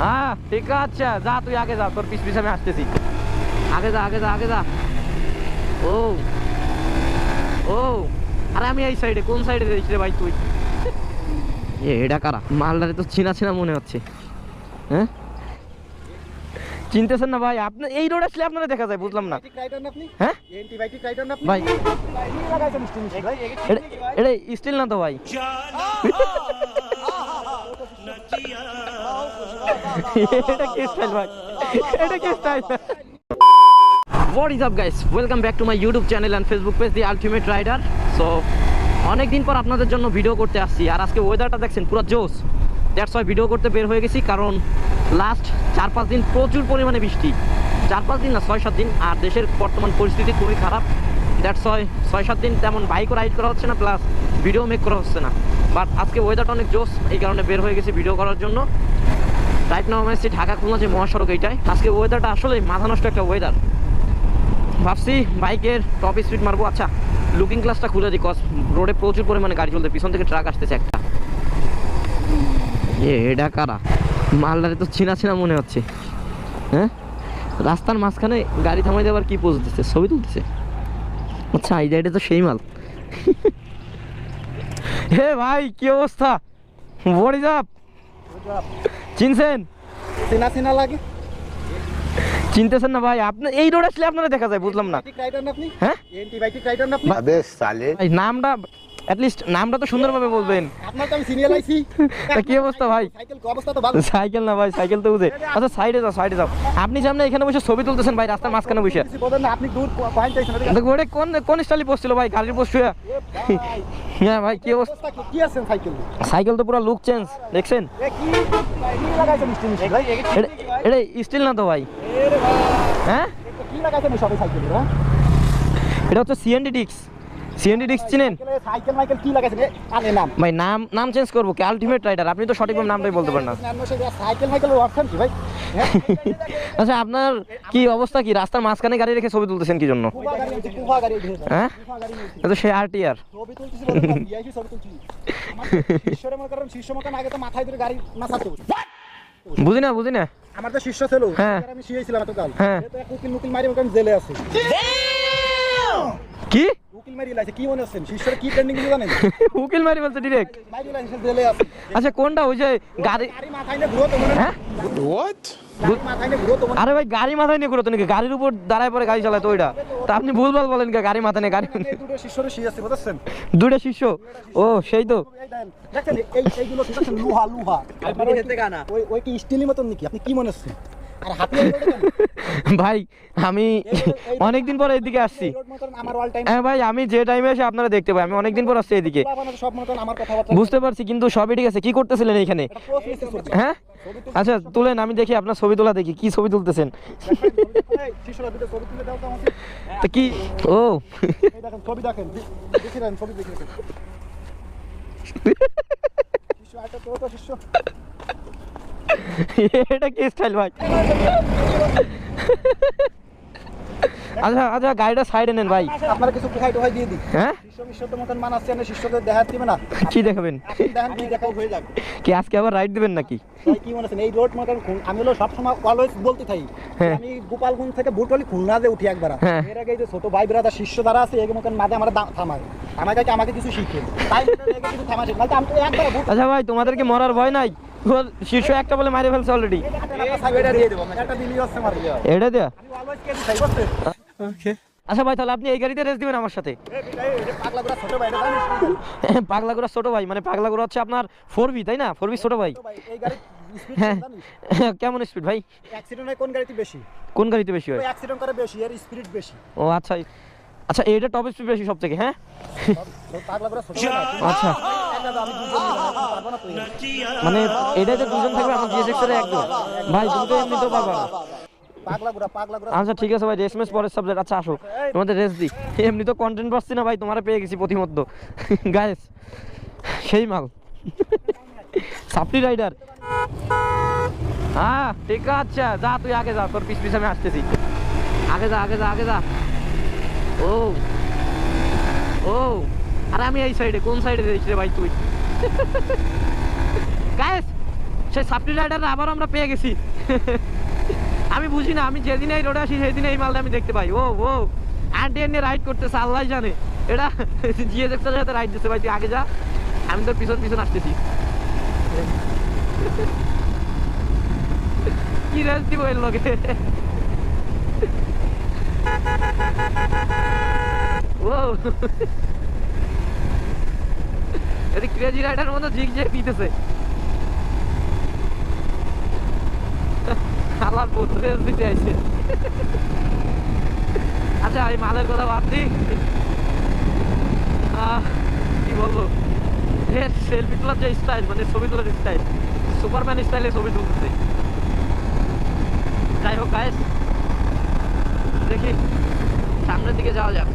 হ্যাঁ ঠিক আছে যা তুই আগে যা তোর পিছ পিছ আমি আসতেছি আগে যা আগে যা আগে যা। ও ও আরে আমি এই সাইডে কোন সাইডে রয়েছি রে ভাই তুই? এ এটা কারা? মালদারে তো চিনা চিনা মনে হচ্ছে। হ্যাঁ? চিনতেছেন না ভাই? আপনি এই রোড আসলে আপনারা দেখা যায় বুঝলাম না। হ্যাঁ? ভাই। এটা স্টিল না তো ভাই। এটা কি style guys welcome back to my YouTube channel Facebook page rider so অনেক দিন পর আপনাদের জন্য ভিডিও করতে আসছি। আর আজকে ওয়েদারটা দেখছেন, পুরো জোস দ্যাটস ওয়াই ভিডিও করতে বের হয়ে গেছি, কারণ লাস্ট চার পাঁচ দিন প্রচুর পরিমাণে বৃষ্টি। চার পাঁচ দিন না ছয় সাত দিন। আর দেশের বর্তমান পরিস্থিতি খুবই খারাপ। দ্যাটস ওয়াই ছয় সাত দিন তেমন বাইকও রাইড করা হচ্ছে না প্লাস ভিডিও মেক করা হচ্ছে না। বাট আজকে ওয়েদারটা অনেক জোস এই কারণে বের হয়ে গেছি ভিডিও করার জন্য। রাইট নাও আছি ঢাকা খুলনা যে মহাসড়ক এইটাই। আজকে ওয়েদারটা আসলে মাথা নষ্ট একটা ওয়েদার ভাবছি বাইকের টপ স্পিড মারবো। আচ্ছা লুকিং গ্লাসটা খুলে দিই কস রোডে প্রচুর পরিমাণে গাড়ি চলতে, পিছন থেকে ট্রাক আসতেছে একটা। এ, এটা কারা? মালদারে তো চিনা চিনা মনে হচ্ছে। হ্যাঁ? রাস্তার মাঝখানে গাড়ি থামাই দেওয়ার কি পোজ দিচ্ছে? ছবি তুলতেছে। আচ্ছা এই এটা তো সেই মাল। হে ভাই, কি অবস্থা? ইজ আপ চিনছেন? চিনা চিনা লাগে। চিনতেছেন না ভাই? আপনি এই রোড আসলে আপনারা দেখা যায় বুঝলাম না। হ্যাঁ? নামটা অ্যাটলিস্ট নামটা তো সুন্দরভাবে বলবেন। আপনার তো আমি সিরিয়াল আইছি। তা কি অবস্থা ভাই? সাইকেল কি অবস্থা তো ভালো। সাইকেল না ভাই সাইকেল তো বুঝে। আচ্ছা সাইডে যাও সাইডে যাও। আপনি সামনে এখানে বসে ছবি তুলতেছেন ভাই রাস্তার মাঝখানে বসে। বলেন না আপনি দূর পয়েন্ট আইছেন দেখো ওটা কোন কোন স্টাইলে বসছিল ভাই? গাড়ির বসে ভাই, হ্যাঁ ভাই কি অবস্থা? কি- আছেন সাইকেল? সাইকেল তো পুরো লুক চেঞ্জ দেখছেন? এ কি? লাগাইছেন ভাই? এটা স্টিল না তো ভাই। হ্যাঁ? কি লাগাইছেন সবাই সাইকেলে হ্যাঁ? এটা হচ্ছে সিএনডি ডিক্স সিএনডি ডিক্স চিনেন সাইকেলে মাইকেল কি লাগাইছেন আরে নাম ভাই নাম নাম চেঞ্জ করব কি আলটিমেট রাইডার আপনি তো সঠিকভাবে নামটাই বলতে পারেন না সাইকেল মাইকেল কি ভাই হ্যাঁ? আচ্ছা আপনার কি অবস্থা কি রাস্তার মাঝখানে গাড়ি রেখে ছবি তুলতেছেন কি জন্য। হ্যাঁ কুফা গাড়ি নিয়েছি। এটা তো সে আরটিআর ছবি তুলতেছি বলে ছবি তুলছি। আমার মনে করেন শিষ্য মতন আগে তো মাথায় ধরে গাড়ি নাচাতে বসে। বুঝি না বুঝি না আমার তো শিষ্য ছিল হ্যাঁ। আমি শিয়েছিলাম এতকাল হ্যাঁ। এ তো এক মুকিল মারি ওখানে জেলে আছে কি? উকিল মারি লাইছে কি মনে হচ্ছেন শিষ্যরে কি ট্রেন্ডিং দিল জানেন উকিল মারি বলছে ডিরেক্ট মারি লাইছে জেলে আছে। আচ্ছা কোনটা ওই যে গাড়ি গাড়ি মাথায় নিয়ে ঘুরো তো মনে হ্যাঁ। গাড়ি মাথায় নিয়ে ঘুরো তো আরে ভাই গাড়ি মাথায় নিয়ে করো তো নাকি? গাড়ির উপর দাঁড়ায় পরে গাড়ি চালায় তো ওইটা। তা আপনি ভুলভাল বলেন কে গাড়ি মাথায় নিয়ে গাড়ি দুটো শিষ্যরে শিয়েছে বুঝছেন? দুটো শিষ্য? ও সেই তো। দেখেন এই এইগুলো আছে লুহা লুহা। ওই ওই কি স্টিলের মতন নাকি? আপনি কি মনে হাতে ভাই আমি অনেকদিন পরে এদিকে আসছি। হ্যাঁ ভাই আমি যে টাইমে এসে আপনারা দেখতে পাই আমি অনেকদিন পর আসছি এদিকে। বুঝতে পারছি কিন্তু সবই ঠিক আছে। কি করতেছিলেন করছে। হ্যাঁ? আচ্ছা তুলেন আমি দেখি আপনার ছবি তোলা দেখি কি ছবি তুলতেছেন? তো কি? ও। দেখেন ছবি দেখেন। ছবি এটা কি স্টাইল ভাই? আচ্ছা আচ্ছা গাড়িটা সাইডে নেন ভাই। আপনারা কিছু দিয়ে দিই? হ্যাঁ? শিষ্য মিষ্যর মতন মান আসছে না শিষ্যদের দিবে না। কি দেখাবেন? দেখেন কি দেখাও হয়ে কি আজকে আবার রাইড দিবেন নাকি? কি মনে আছেন এই রোড আমি হলো সবসময় অলওয়েজ বলতে থাকি। হ্যাঁ। আমি গোপালগঞ্জ থেকে বুটলি খুলনা যে উঠি একবার। হ্যাঁ। এর আগে যে ছোট ভাই ব্রাদার শিষ্য দ্বারা আছে মাঝে আমার থামায় আমাকে আমাকে কিছু শিখে। তাই কিছু নাহলে আমি তো একবার আচ্ছা ভাই তোমাদেরকে মরার ভয় নাই? শীর্ষ একটা বলে মারে ফেলছে অলরেডি এটা দিয়ে? আচ্ছা ভাই, তাহলে আপনি এই গাড়িতে রেস দিবেন আমার সাথে। পাগলা গুড়া ছোট ভাই মানে পাগলা গোড়া হচ্ছে আপনার ফোর বি তাই না? ফোর বি ছোট ভাই। হ্যাঁ কেমন স্পিড ভাই? কোন গাড়িতে বেশি কোন গাড়িতে বেশি হয়? অ্যাক্সিডেন্ট স্পিড বেশি ও আচ্ছা। আচ্ছা এইটা টপ স্পিড বেশি সব থেকে হ্যাঁ? আচ্ছা। আমি আমি পারব না তো মানে এটা যে দুজন থাকবে আমার জিএস এর একজন ভাই তুমি তো এমনিতেও পারবা না। পাগলা গুড়া পাগলা গুড়া আচ্ছা ঠিক আছে ভাই রেস মেস পরের সাবজেক্ট আচ্ছা আসো। তোমাদের রেস দিই। এমনি তো কন্টেন্ট পাচ্ছি না ভাই তোমার পেয়ে গেছি প্রতিমধ্য গায়েস সেই মাল। সাপটি রাইডার হ্যাঁ ঠিক আছে যা তুই আগে যা তোর পিছ পিছ আমি আসতেছি। আগে যা আগে যা আগে যা। ও। ও। আরে আমি এই সাইডে কোন সাইডে রয়েছি রে ভাই তুই? গায়েস সেই সাপ্লি রাইডার আবার আমরা পেয়ে গেছি। আমি বুঝি না, আমি যেদিন এই রোডে আসি, সেদিন এই মালটা আমি দেখতে পাই। ও ও আন্টি এনে রাইড করতেছে, আল্লাহ জানে। এটা জিএস এক্সের সাথে রাইড দিতে ভাই, তুই আগে যা। আমি তোর পিছন পিছন আসতেছি। কি রেস দিব এর লগে? ও। এদিক ক্রেজি রাইডার মতো ঝিক ঝিক দিতেছে। বন্ধু রেস দিতে আইছে। আচ্ছা এই মালের কথা আহ, কি বলব? সেলফি তোলার যে স্টাইল মানে ছবি তোলার স্টাইল সুপারম্যান স্টাইলে ছবি তুলতেছে। যাই হোক গাইস দেখি সামনের দিকে যাওয়া যাক।